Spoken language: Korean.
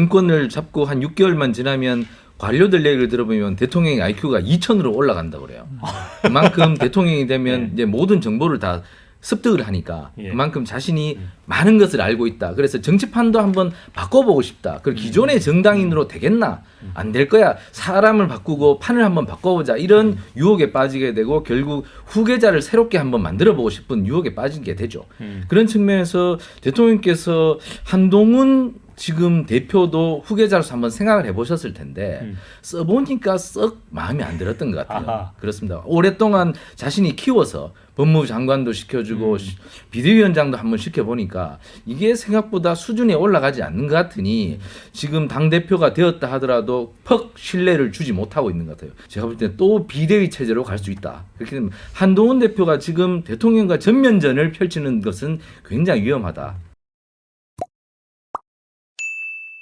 정권을 잡고 한 6개월만 지나면 관료들 얘기를 들어보면 대통령의 IQ가 2천으로 올라간다 그래요. 그만큼 대통령이 되면 예. 이제 모든 정보를 다 습득을 하니까 예. 그만큼 자신이 많은 것을 알고 있다. 그래서 정치판도 한번 바꿔보고 싶다. 그 기존의 정당인으로 되겠나? 안 될 거야. 사람을 바꾸고 판을 한번 바꿔보자. 이런 유혹에 빠지게 되고 결국 후계자를 새롭게 한번 만들어보고 싶은 유혹에 빠지게 되죠. 음. 그런 측면에서 대통령께서 한동훈 지금 대표도 후계자로서 한번 생각을 해보셨을 텐데 음. 써보니까 썩 마음에 안 들었던 것 같아요. 아하. 그렇습니다. 오랫동안 자신이 키워서 법무부 장관도 시켜주고 음. 시- 비대위원장도 한번 시켜보니까 이게 생각보다 수준이 올라가지 않는 것 같으니 지금 당 대표가 되었다 하더라도 퍽 신뢰를 주지 못하고 있는 것 같아요. 제가 볼 때 또 비대위 체제로 갈 수 있다. 그렇게 되면 한동훈 대표가 지금 대통령과 전면전을 펼치는 것은 굉장히 위험하다.